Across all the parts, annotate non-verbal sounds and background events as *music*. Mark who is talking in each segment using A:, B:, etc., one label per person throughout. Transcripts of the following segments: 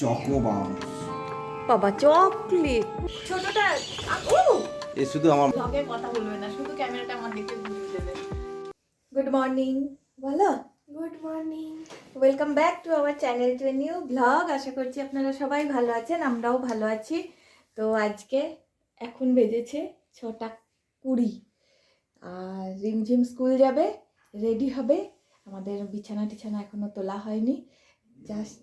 A: চকোবাম
B: বাবা চকলেট। ছোটটা ও!
A: এ শুধু আমার
B: ব্লগে কথা বলবে না শুধু ক্যামেরাটা আমার দিকে ঘুরিয়ে দেবে। গুড মর্নিং বলো।
C: Good morning
B: welcome back to our channel to new blog আশা করছি আপনারা সবাই ভালো আছেন আমরাও ভালো আছি। তো আজকে এখন বেজেছে ছটা কুড়ি। আর রিমঝিম স্কুল যাবে রেডি হবে। আমাদের বিছানা টিছানা এখনও তোলা হয়নি। জাস্ট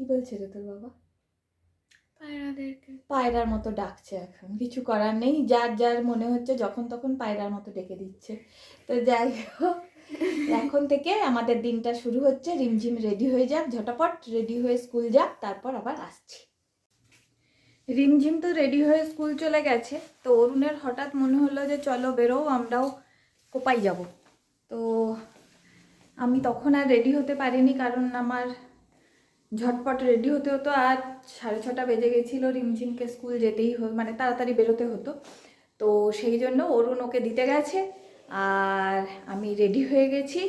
B: কি বলছে রে তোর বাবা?
C: পায়রাদেরকে।
B: পায়রার মতো ডাকছে এখন কিছু করার নেই যার যার মনে হচ্ছে যখন তখন পায়রার মতো ডেকে দিচ্ছে। তো যাই হোক এখন থেকে আমাদের দিনটা শুরু হচ্ছে রিমঝিম রেডি হয়ে যাক ঝটাপট রেডি হয়ে স্কুল যাক তারপর আবার আসছি। রিমঝিম তো রেডি হয়ে স্কুল চলে গেছে তো অরুণের হঠাৎ মনে হলো যে চলো বেরো আমরাও কোপাই যাব। তো আমি তখন আর রেডি হতে পারিনি কারণ আমার ঝটপট রেডি হতে হতো। আর সাড়ে ছটা বেজে গেছিল, রিমঝিমকে স্কুল যেতেই মানে তাড়াতাড়ি বেরোতে হতো। তো সেই জন্য অরুণ ওকে দিতে গেছে। আর আমি রেডি হয়ে গেছি।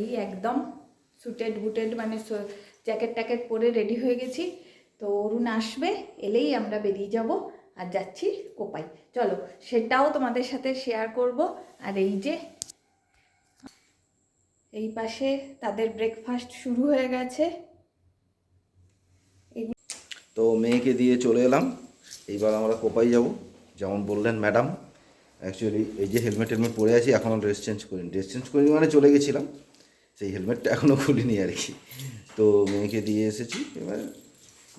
B: এই একদম সুটেড বুটেড মানে জ্যাকেট ট্যাকেট পরে রেডি হয়ে গেছি। তো অরুণ আসবে, এলেই আমরা বেরিয়ে যাব। আর যাচ্ছি কোপাই। চলো, সেটাও তোমাদের সাথে শেয়ার করব। আর এই যে, এই পাশে তাদের ব্রেকফাস্ট শুরু হয়ে গেছে।
A: তো মেয়েকে দিয়ে চলে এলাম। এইবার আমরা কোপাই যাব। যেমন বললেন ম্যাডাম অ্যাকচুয়ালি এই যে হেলমেট হেলমেট পরে আছি এখনও ড্রেস চেঞ্জ করিনি। ড্রেস চেঞ্জ করিনি মানে চলে গেছিলাম। সেই হেলমেটটা এখনও খুলিনি আর কি। তো মেয়েকে দিয়ে এসেছি। এবার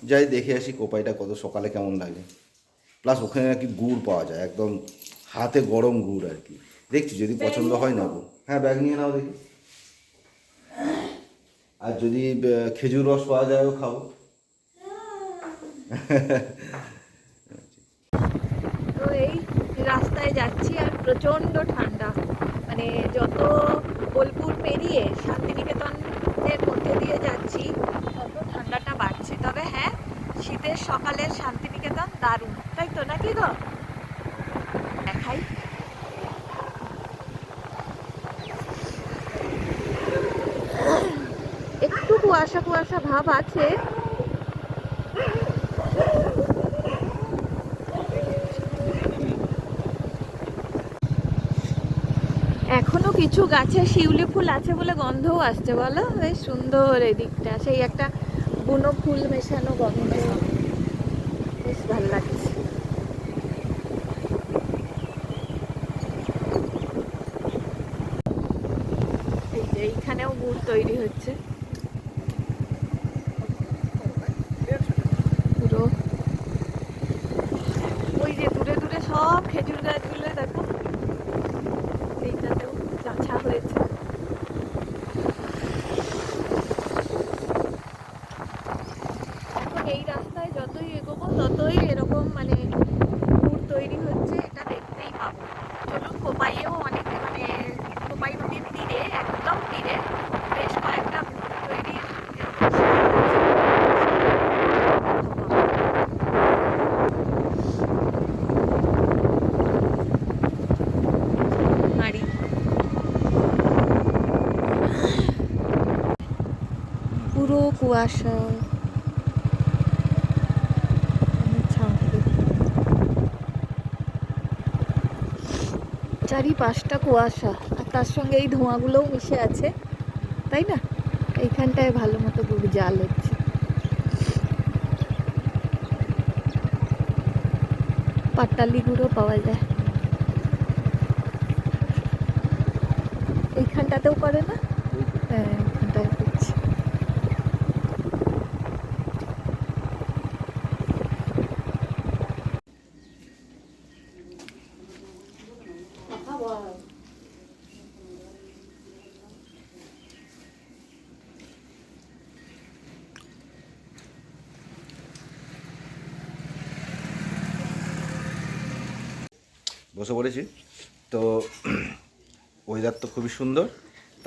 A: যাই দেখে আসি কোপাইটা কত সকালে কেমন লাগে। প্লাস ওখানে নাকি গুড় পাওয়া যায় একদম হাতে গরম গুড় আর কি। দেখছি যদি পছন্দ হয় নেব। হ্যাঁ ব্যাগ নিয়ে নাও দেখি। আর যদি খেজুর রস পাওয়া যায়ও খাব
B: তো এই রাস্তায় যাচ্ছি আর প্রচণ্ড ঠান্ডা। মানে যত বোলপুর পেরিয়ে শান্তিনিকেতনের মধ্যে দিয়ে যাচ্ছি, তত ঠান্ডাটা বাড়ছে। তবে হ্যাঁ শীতের সকালের শান্তিনিকেতন দারুণ। তাই তো নাকি গো? দেখাই। একটু কুয়াশা কুয়াশা ভাব আছে। এখনও কিছু গাছে শিউলি ফুল আছে বলে গন্ধও আসছে, বলো? বেশ সুন্দর এদিকটা। সেই একটা বুনো ফুল মেশানো গন্ধ। বেশ ভালো লাগছে। এইখানেও গুড় তৈরি হচ্ছে। পুরো। ওই যে দূরে দূরে সব খেজুর গাছগুলো, দেখো। গাছা হয়েছে এখন এই রাস্তায় যতই এগোবো ততই এরকম মানে গুড় তৈরি হচ্ছে এটা দেখতেই পাবো চলুন কোপাইয়েও অনেক মানে কোপাই নদীর তীরে একদম তীরে বেশ কয়েকটা গুড় তৈরির এরকম হাঁড়ি পুরো কুয়াশা। চারিপাশটা কুয়াশা, আর তার সঙ্গে এই ধোঁয়াগুলোও মিশে আছে, তাই না? এইখানটায় ভালো মতো জাল হচ্ছে। পাটালি গুঁড়ো পাওয়া যায়। এইখানটাতেও করে না? হ্যাঁ এইখানটায় করছে
A: বসে পড়েছি। তো ওয়েদার তো খুবই সুন্দর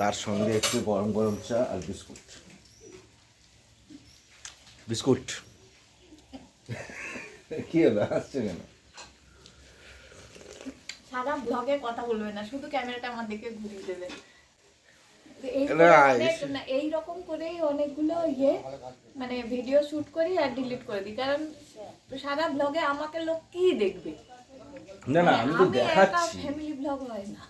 A: তার সঙ্গে একটু গরম গরম চা আর বিস্কুট। বিস্কুট। কি হলো? আসছে কেন?
B: সারা ব্লগে কথা বলবে না শুধু ক্যামেরাটা আমার দিকে ঘুরিয়ে দেবে। এই রকম করেই অনেকগুলো ইয়ে মানে ভিডিও শুট করি আর ডিলিট করে দিই কারণ সারা ব্লগে আমাকে লোক কি দেখবে?
A: না না আমি তো দেখাচ্ছি।
B: ফ্যামিলি ব্লগ হয় না।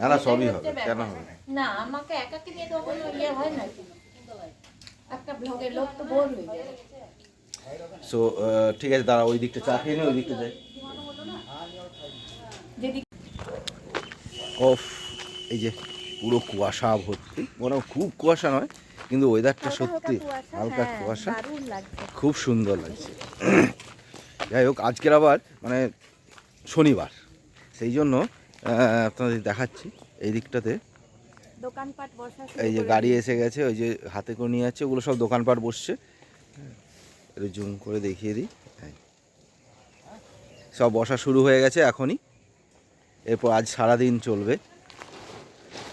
A: না না সবই হবে কেন হবে না?
B: না আমাকে একাকে নিয়ে তো কোনো ইয়ে হয় না। একটা ব্লগের লোক তো বোর হয়ে যায়।
A: সো ঠিক আছে দাঁড়া ওই দিকটা চা খেয়ে নে ওই দিকটা যাই অফ এই যে পুরো কুয়াশা ভর্তি। মানে খুব কুয়াশা নয় কিন্তু ওয়েদারটা সত্যি হালকা
B: হ্যাঁ,
A: কুয়াশা। খুব সুন্দর লাগছে। যাই হোক আজকের আবার মানে শনিবার। সেই জন্য আপনাদের দেখাচ্ছি এই দিকটাতে।
B: দোকানপাট বসা
A: এই যে গাড়ি এসে গেছে ওই যে হাতে করে নিয়ে যাচ্ছে ওগুলো সব দোকানপাট বসছে। একটু জুম করে দেখিয়ে দিই। এই। সব বসা শুরু হয়ে গেছে এখনই। এরপর আজ সারাদিন চলবে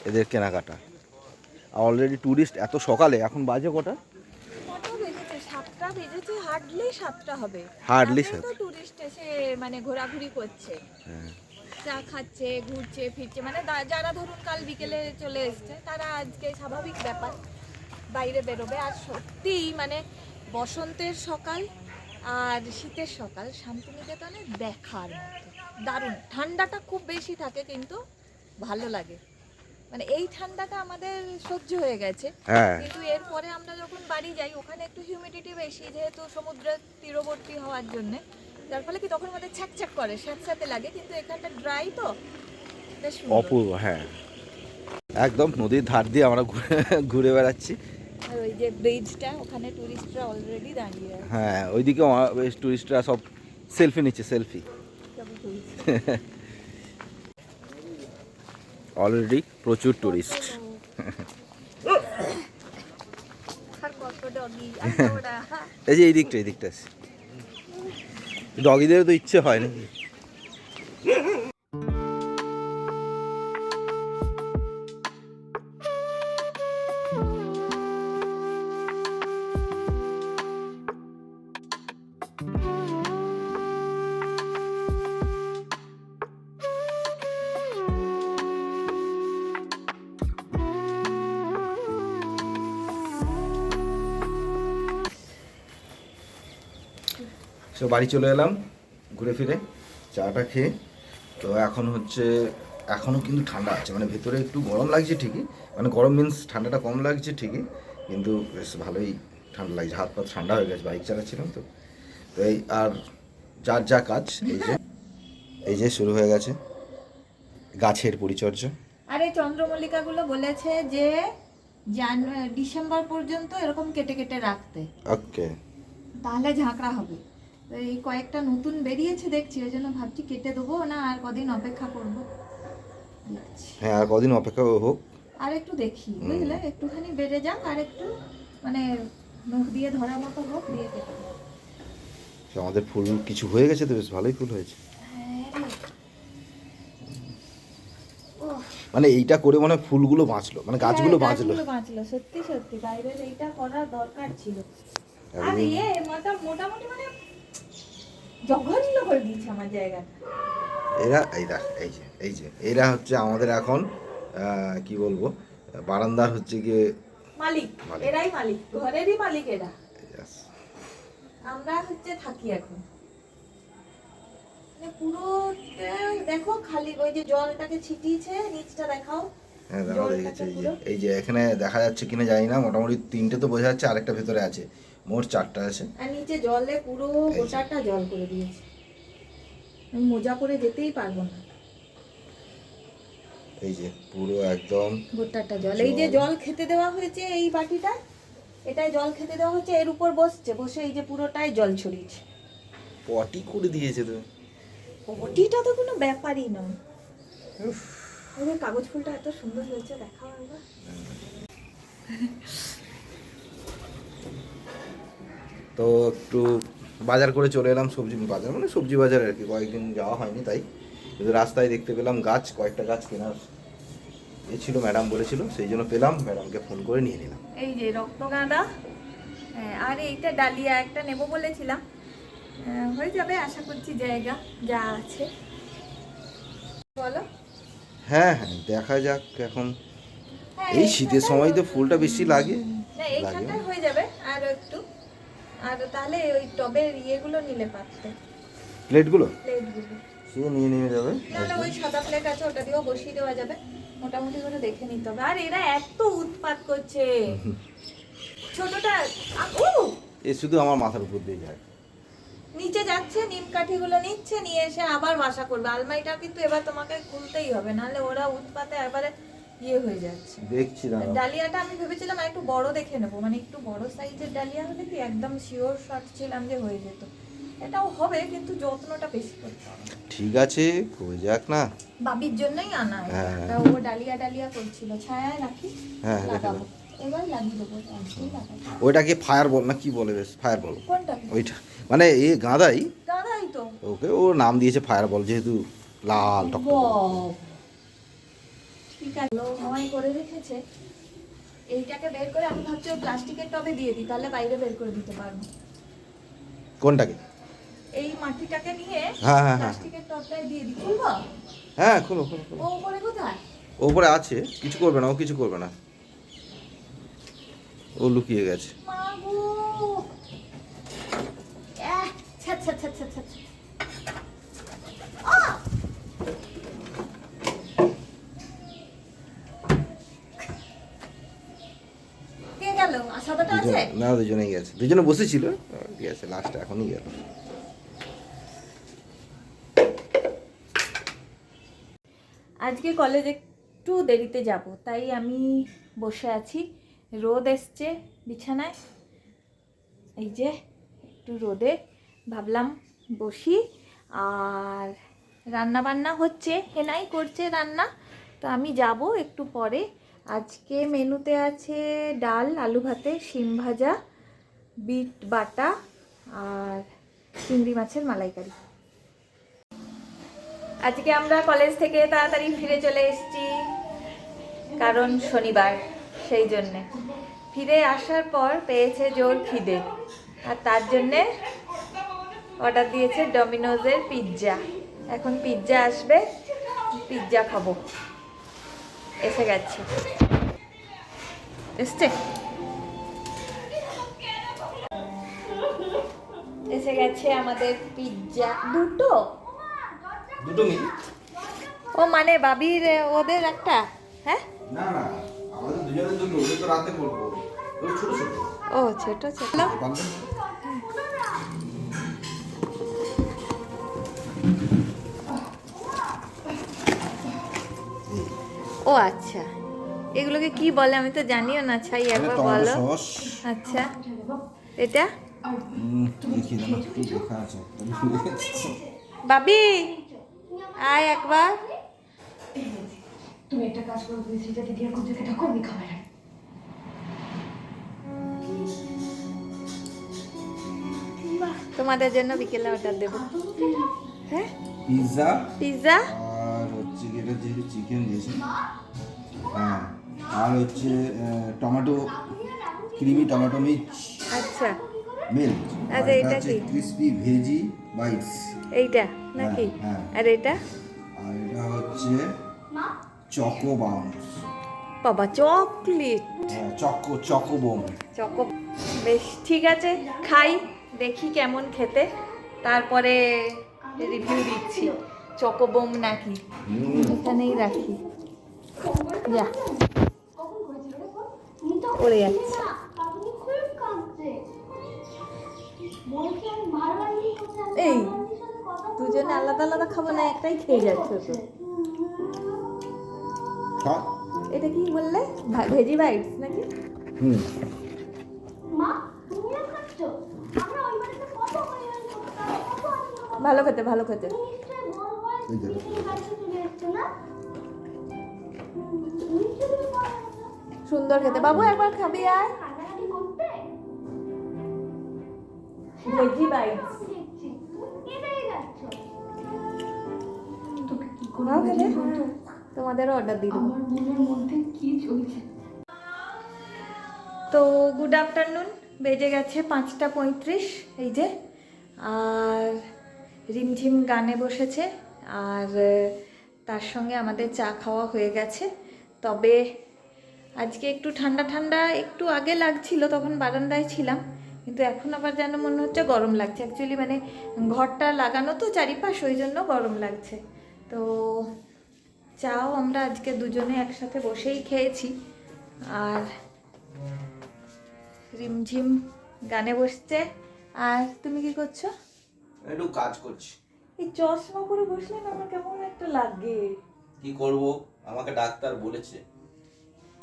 A: এদের কেনাকাটা। অলরেডি ট্যুরিস্ট এত সকালে এখন বাজে কটা?
B: বেজেছে হার্ডলি সাতটা হবে।
A: Hardly
B: তাতেই তো
A: সাতটা।
B: টুরিস্ট এসে মানে ঘোরাঘুরি করছে।
A: হ্যাঁ।
B: চা খাচ্ছে ঘুরছে ফিরছে মানে যারা ধরুন কাল বিকেলে চলে এসছে তারা আজকে স্বাভাবিক ব্যাপার বাইরে বেরোবে। আর সত্যি মানে বসন্তের সকাল আর শীতের সকাল শান্তিনিকেতনে দেখার মতো। দারুণ। ঠান্ডাটা খুব বেশি থাকে কিন্তু ভালো লাগে। মানে এই ঠান্ডাটা আমাদের সহ্য হয়ে গেছে।
A: হ্যাঁ।
B: কিন্তু এরপরে আমরা যখন বাড়ি যাই ওখানে একটু হিউমিডিটি বেশি যেহেতু সমুদ্রের তীরবর্তী হওয়ার জন্য। যার ফলে কি তখন আমাদের ছ্যাকছ্যাক করে স্যাঁতস্যাঁতে লাগে। কিন্তু এখানটা ড্রাই তো বেশ সুন্দর।
A: অপূর্ব হ্যাঁ। একদম নদীর ধার দিয়ে আমরা ঘুরে- ঘুরে বেড়াচ্ছি।
B: আর ওই যে ব্রিজটা ওখানে টুরিস্টরা অলরেডি দাঁড়িয়ে আছে।
A: হ্যাঁ ওইদিকে টুরিস্টরা সব সেলফি নিচ্ছে সেলফি
B: সবই tourist। *laughs*
A: অলরেডি প্রচুর টুরিস্ট। *laughs* এই যে এই দিকটা এই দিকটা আছে। ডগিদের তো ইচ্ছে হয় নাকি? বাড়ি চলে এলাম ঘুরে ফিরে চাটা খেয়ে। তো এখন হচ্ছে এখনও কিন্তু ঠান্ডা আছে মানে ভেতরে একটু গরম লাগছে ঠিকই মানে গরম মিন্স ঠান্ডাটা কম লাগছে ঠিকই কিন্তু বেশ ভালোই ঠান্ডা লাগছে হাত পা ঠান্ডা হয়ে গেছে বাইক চালাচ্ছিলাম তো। তো এই আর যার যা কাজ এই যে এই যে শুরু হয়ে গেছে গাছের পরিচর্যা।
B: আর এই চন্দ্রমল্লিকাগুলো বলেছে যে জানুয়ারি ডিসেম্বর পর্যন্ত এরকম কেটে কেটে রাখতে।
A: ওকে।
B: তাহলে ঝাঁকড়া হবে। এই কয়েকটা নতুন বেরিয়েছে দেখছি ওই জন্য ভাবছি কেটে দেবো না আর কদিন অপেক্ষা করব। দেখছি।
A: হ্যাঁ আর কদিন অপেক্ষা হোক।
B: আর একটু দেখি বুঝলে? একটুখানি বেড়ে যাক আর একটু মানে মুখ দিয়ে ধরার মতো হোক দিয়ে কেটে।
A: আমাদের ফুল কিছু হয়ে গেছে তো বেশ ভালোই ফুল হয়েছে।
B: হ্যাঁ
A: মানে এইটা করে মনে হয় ফুলগুলো বাঁচলো মানে গাছগুলো
B: হ্যাঁ,
A: বাঁচলো।
B: বাঁচলো সত্যি সত্যি। বাইরের এইটা করার দরকার ছিল। আর। ইয়ে মোটামুটি মানে জঘন্য করে দিয়েছে আমার জায়গাটা
A: এরা এই দেখ এই যে এই যে এরা হচ্ছে আমাদের এখন কি বলব বারান্দার হচ্ছে গিয়ে
B: মালিক। এরাই মালিক ঘরেরই মালিক এরা। আমরা হচ্ছে থাকি এখন। মানে পুরো দেখো খালি ওই যে জলটাকে ছিটিয়েছে নিচটা দেখাও।
A: হ্যাঁ দেখা এই যে এই যে এখানে দেখা যাচ্ছে কিনা জানি না মোটামুটি তিনটে তো বোঝা যাচ্ছে আরেকটা ভেতরে আছে। মোট চারটা আছে।
B: আর নিচে জলে পুরো গোটাটা জল করে দিয়েছে। আমি মোজা করে যেতেই পারব না।
A: এই যে পুরো একদম
B: গোটাটা জল। এই যে
A: জল।
B: খেতে দেওয়া হয়েছে এই বাটিটা এটাই জল খেতে দেওয়া হচ্ছে এর উপর বসছে বসে এই যে পুরোটাই জল ছড়িয়েছে।
A: পটি করে দিয়েছে তো।
B: ওটিটা তো কোনো ব্যাপারই নয়। কাগজ ফুলটা এত সুন্দর হয়েছে দেখাও একবার।
A: তো একটু বাজার করে চলে এলাম সবজি বাজার মানে সবজি বাজার আর কি। কয়েকদিন যাওয়া হয়নি তাই। কিন্তু রাস্তায় দেখতে পেলাম গাছ কয়েকটা গাছ কেনার এ ছিল ম্যাডাম বলেছিল সেই জন্য পেলাম ম্যাডামকে ফোন করে নিয়ে নিলাম।
B: এই যে রক্তগাঁদা হ্যাঁ, আর এইটা ডালিয়া একটা নেব বলেছিলাম। আহ, হয়ে যাবে আশা করছি জায়গা যা আছে। বলো।
A: হ্যাঁ হ্যাঁ দেখা যাক এখন।
B: হ্যাঁ,
A: এই শীতের সময় তো ফুলটা বেশি লাগে।
B: না
A: লাগে।
B: হয়ে যাবে আর একটু। আর তাহলে ওই টবের ইয়েগুলো নিলে পারতে।
A: প্লেটগুলো?
B: প্লেটগুলো।
A: সে নিয়ে নিয়ে যাবে?
B: নাহলে ওই সাদা প্লেট আছে ওটা দিয়েও বসিয়ে দেওয়া যাবে। মোটামুটি করে দেখে নিতে হবে। আর এরা এত উৎপাত করছে। ছোটটা ও!
A: এ শুধু আমার মাথার উপর দিয়ে যায়।
B: নিচে যাচ্ছে নিম কাঠিগুলো নিচ্ছে নিয়ে এসে আবার বাসা করবে। আলমারিটা কিন্তু এবার তোমাকে খুলতেই হবে। নাহলে ওরা উৎপাতে একবারে ইয়ে হয়ে যাচ্ছে।
A: দেখছি না
B: ডালিয়াটা আমি ভেবেছিলাম একটু বড় দেখে নেব। মানে একটু বড় সাইজের ডালিয়া হলে কি একদম শিওর শর্ট ছিলাম যে হয়ে যেত। এটাও হবে কিন্তু যত্নটা বেশি করতে হবে।
A: ঠিক আছে হয়ে যাক না।
B: বাবির জন্যই আনা এটা।
A: হ্যাঁ।
B: ও ডালিয়া ডালিয়া করছিল। ছায়ায় রাখি
A: হ্যাঁ, রেখে
B: লাগাবো। এবার লাগিয়ে দেবো।
A: ওইটাকে ফায়ার বল না কি বলে বেশ ফায়ার বল।
B: কোনটা?
A: ওইটা। মানে এ গাঁদাই?
B: দাঁড়াই তো।
A: ওকে ও নাম দিয়েছে ফায়ার বল যেহেতু লাল টক।
B: ঠিক আছে। ও করে রেখেছে। এইটাকে বের করে আমি ভাবছি প্লাস্টিকের টবে দিয়ে দিই তাহলে বাইরে বের করে দিতে পারব।
A: কোনটাকে?
B: এই মাটিটাকে নিয়ে
A: হ্যাঁ, হ্যাঁ, হ্যাঁ।
B: প্লাস্টিকের টবটায় দিয়ে দিই। খুলবো?
A: হ্যাঁ খুলো খুলো খুলো।
B: ও উপরে কোথায়?
A: ও উপরে আছে কিছু করবে না ও কিছু করবে না। ও লুকিয়ে গেছে।
B: মাগো আহ, ছ্যা, ছ্যা, ছ্যা, ছ্যা, ছ্যা, ছ্যা। আহ! কে গেল আর সাদাটা আছে
A: দুজন- না, দুজনেই গেছে। দুজনে বসেছিল, ঠিক আছে লাস্ট এখনই গেল।
B: আজকে কলেজ একটু দেরিতে যাব, তাই আমি বসে আছি। রোদ এসছে বিছানায়। এই যে, একটু রোদে ভাবলাম বসি। আর রান্না বান্না হচ্ছে হেনাই করছে রান্না। তো আমি যাব একটু পরে। আজকে মেনুতে আছে ডাল, আলু ভাতে, শিম ভাজা, বিট বাটা আর চিংড়ি মাছের মালাইকারি। আজকে আমরা কলেজ থেকে তাড়াতাড়ি ফিরে চলে এসেছি, কারণ শনিবার, সেই জন্যে। ফিরে আসার পর পেয়েছে জোর খিদে, আর তার জন্যে অর্ডার দিয়েছে ডমিনোজের পিৎজা। এখন পিৎজা আসবে, পিৎজা খাব। এসে গেছে। এসছে? এসে গেছে আমাদের পিৎজা দুটো?
A: দুটো মিল
B: ও মানে বাবির ওদের একটা? হ্যাঁ?
A: না না আমাদের দুজনের দুটো ওদের তো রাতে করব। ছোট ছোট।
B: ও ছোট ছোট। ও আচ্ছা। এগুলোকে কি বলে আমি তো জানিও না ছাই একবার বলো। আচ্ছা। এটা? বাবি আয় একবার।
C: তুমি একটা কাজ করো তুমি সেটা দিদি আর খুঁজে থাকো আমি খাবার
B: তোমাদের জন্য বিকেলে অর্ডার দেবো। হ্যাঁ?
A: পিৎজা
B: পিৎজা
A: হচ্ছে যেহেতু চিকেন দিয়েছে। হ্যাঁ আর হচ্ছে টমেটো ক্রিমি টমেটো মিক্স
B: আচ্ছা।
A: মিল্ক।
B: আচ্ছা, এটা কি?
A: Crispy veggie bites.
B: এইটা নাকি?
A: হ্যাঁ।
B: আর এটা?
A: আর এটা হচ্ছে চকো বাউন্স।
B: বাবা চকলেট।
A: হ্যাঁ চকো চকো বোম।
B: চকো বেশ ঠিক আছে খাই দেখি কেমন খেতে। তারপরে রিভিউ দিচ্ছি। চকোবোম নাকি? এখানেই রাখি। যা। পড়ে যাচ্ছে। এই দুজনে আলাদা আলাদা খাব না একটাই খেয়ে যাচ্ছে তো।
A: হ্যাঁ?
B: এটা কি বললে? ভেজি বাইটস নাকি?
A: হুম।
B: ভালো খেতে ভালো খেতে।
A: এই যে
B: সুন্দর খেতে। বাবু একবার খাবি আর ভেজি বাইটস তোমাদেরও অর্ডার দিয়ে
C: আমার মনের মধ্যে কি চলছে?
B: তো গুড আফটারনুন বেজে গেছে পাঁচটা পঁয়ত্রিশ এই যে। আর রিমঝিম গানে বসেছে। আর তার সঙ্গে আমাদের চা খাওয়া হয়ে গেছে। তবে আজকে একটু ঠান্ডা ঠান্ডা একটু আগে লাগছিল, তখন বারান্দায় ছিলাম। কিন্তু এখন আবার যেন মনে হচ্ছে গরম লাগছে। অ্যাকচুয়ালি মানে ঘরটা লাগানো তো চারিপাশ, ওই জন্য গরম লাগছে। তো চাও আমরা আজকে দুজনে একসাথে বসেই খেয়েছি। আর রিমঝিম গানে বসছে। আর তুমি কি করছ?
A: একটু কাজ করছি।
B: এই চশমা পরে বসলে না আমার কেমন একটা লাগে।
A: কি করব? আমাকে ডাক্তার বলেছে।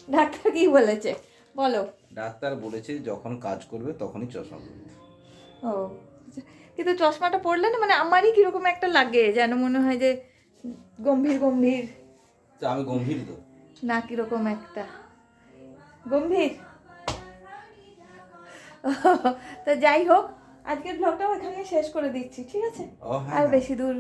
B: ডাক্তার কি বলেছে? বলো।
A: ডাক্তার বলেছে যখন কাজ করবে তখনই চশমা পরবে।
B: ও কিন্তু চশমাটা পরলে না মানে আমারই কীরকম একটা লাগে যেন মনে হয় যে গম্ভীর গম্ভীর।
A: তো আমি গম্ভীর তো।
B: না কীরকম একটা। গম্ভীর? তো যাই হোক আজকের ব্লগটাও এখানে শেষ করে দিচ্ছি ঠিক আছে?
A: হ্যাঁ
B: আর
A: হ্যাঁ।
B: বেশি দূর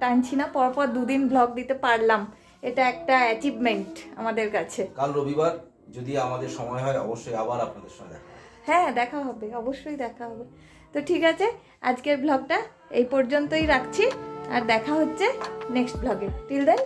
B: টানছি না পরপর দুদিন ব্লগ দিতে পারলাম। এটা একটা অ্যাচিভমেন্ট আমাদের কাছে।
A: কাল রবিবার যদি আমাদের সময় হয় অবশ্যই আবার আপনাদের সঙ্গে দেখা
B: হ্যাঁ দেখা হবে অবশ্যই দেখা হবে। তো ঠিক আছে আজকের ব্লগটা এই পর্যন্তই রাখছি আর দেখা হচ্ছে নেক্সট ব্লগে টিল দেন